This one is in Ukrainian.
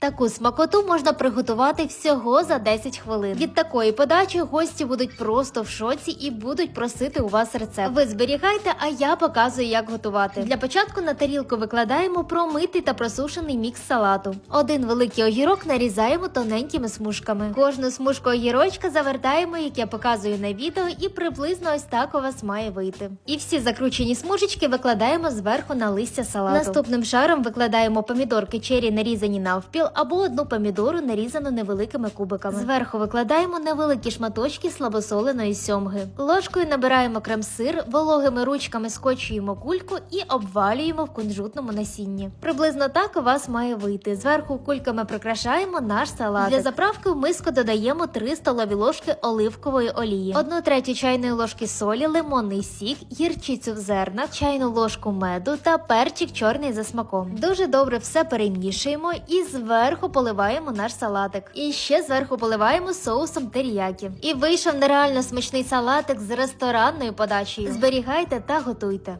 Таку смакоту можна приготувати всього за 10 хвилин. Від такої подачі гості будуть просто в шоці і будуть просити у вас рецепт. Ви зберігайте, а я показую, як готувати. Для початку на тарілку викладаємо промитий та просушений мікс салату. Один великий огірок нарізаємо тоненькими смужками. Кожну смужку огірочка завертаємо, як я показую на відео, і приблизно ось так у вас має вийти. І всі закручені смужечки викладаємо зверху на листя салату. Наступним шаром викладаємо помідорки чері нарізані навпіл або одну помідору нарізану невеликими кубиками. Зверху викладаємо невеликі шматочки слабосоленої сьомги. Ложкою набираємо крем-сир, вологими ручками скочуємо кульку і обвалюємо в кунжутному насінні. Приблизно так у вас має вийти. Зверху кульками прикрашаємо наш салат. Для заправки в миску додаємо 3 столові ложки оливкової олії, 1 третю чайної ложки солі, лимонний сік, гірчицю в зернах, чайну ложку меду та перчик чорний за смаком. Дуже добре все перемішуємо і зверху поливаємо наш салатик. І ще зверху поливаємо соусом теріякі. І вийшов нереально смачний салатик з ресторанною подачею. Зберігайте та готуйте.